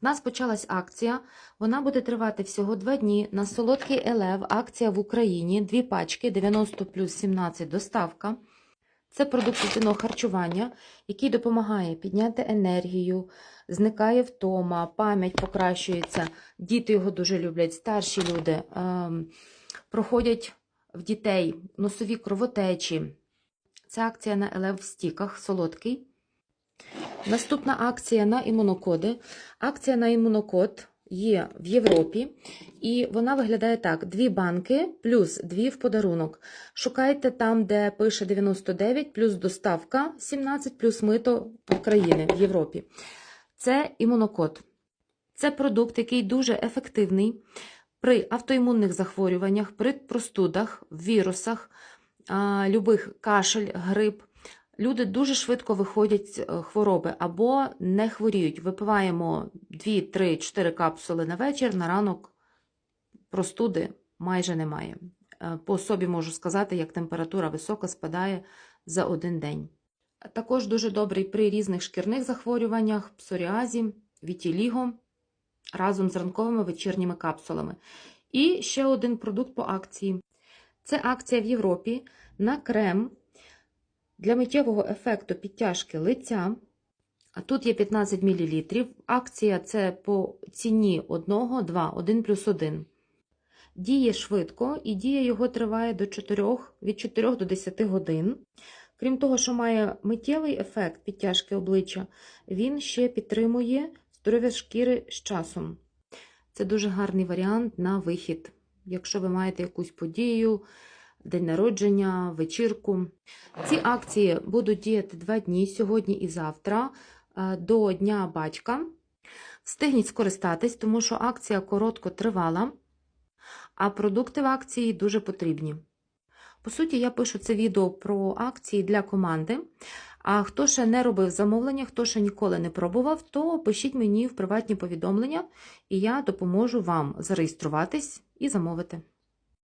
В нас почалась акція. Вона буде тривати всього два дні. На солодкий елев акція в Україні. Дві пачки 90 плюс 17 доставка. Це продукт дитинного харчування, який допомагає підняти енергію, зникає втома, пам'ять покращується. Діти його дуже люблять, старші люди ем, проходять в дітей носові кровотечі. Це акція на елев в стіках, солодкий. Наступна акція на імунокоди. Акція на імунокод є в Європі, і вона виглядає так: дві банки плюс дві в подарунок. Шукайте там, де пише 99, плюс доставка 17, плюс мито України в Європі. Це імунокод. Це продукт, який дуже ефективний при автоімунних захворюваннях, при простудах, вірусах, любих кашель, грип. Люди дуже швидко виходять з е, хвороби або не хворіють. Випиваємо 2, 3, 4 капсули на вечір, на ранок простуди майже немає. Е, По собі можу сказати, як температура висока спадає за один день. Також дуже добрий при різних шкірних захворюваннях, псоріазі, вітіліго, разом з ранковими вечірніми капсулами. І ще один продукт по акції. Це акція в Європі на крем для миттєвого ефекту підтяжки лиця. А тут є 15 мл. Акція це по ціні 1, 2, 1 плюс 1. Діє швидко і дія його триває до 4, від 4 до 10 годин. Крім того, що має миттєвий ефект підтяжки обличчя, він ще підтримує здоров'я шкіри з часом. Це дуже гарний варіант на вихід, якщо ви маєте якусь подію, день народження, вечірку. Ці акції будуть діяти два дні сьогодні і завтра е, до Дня батька. Встигніть скористатись, тому що акція коротко тривала, а продукти в акції дуже потрібні. По суті, я пишу це відео про акції для команди. А хто ще не робив замовлення, хто ще ніколи не пробував, то пишіть мені в приватні повідомлення, і я допоможу вам зареєструватись і замовити.